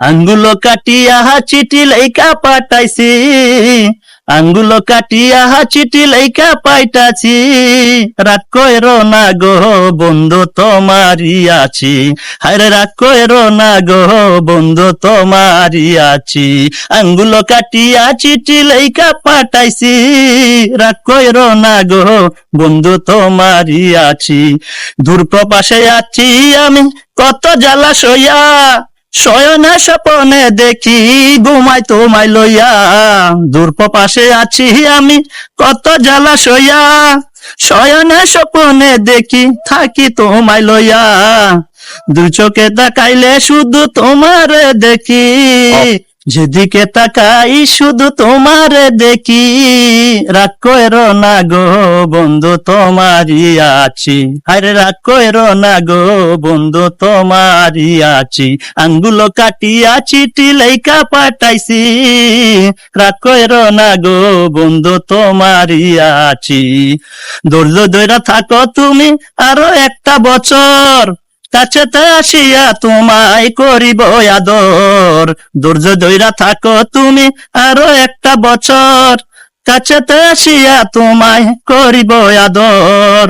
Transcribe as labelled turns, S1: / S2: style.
S1: আঙ্গুলো কাটিয়া চিঠি লেখা পাঠাইছি। আঙ্গুলো কাটিয়া চিঠি লেখা পাইটাছি রাগ কইরো না গো বন্ধু তোমারই আছি। হায়রে রাগ কইরো না গো বন্ধু তোমারই আছি। আঙ্গুলো কাটিয়া চিঠি লেখা পাঠাইছি। রাগ কইরো না গো বন্ধু তোমারই আছি। দূর প্রবাসে আছি আমি, কত জ্বালা সইয়া শয়নে স্বপনে দেখি, ঘুমাই তোমায় লইয়া। দূর্প পাশে আছি আমি, কত জ্বালা সইয়া। শয়নে স্বপনে দেখি, থাকি তোমায় লইয়া। দু চোখে তাকাইলে শুধু তোমার দেখি। যেদিকে তাকাই শুধু তোমারে দেখি, রাগ কইরো না গো বন্ধু তোমারই আছি। আরে রাগ কইরো না গো বন্ধু তোমারই আছি। আঙ্গুলো কাটিয়া চিঠি লেখা পাঠাইছি, রাগ কইরো না গো বন্ধু তোমারই আছি। ধৈর্য ধৈরা থাকো তুমি আরও একটা বছর। কাছেতে আসিয়া তোমায় করিব আদর। দুর্য দৈরা থাকো তুমি আরও একটা বছর। কাছেতে আসিয়া তোমায় করিব আদর।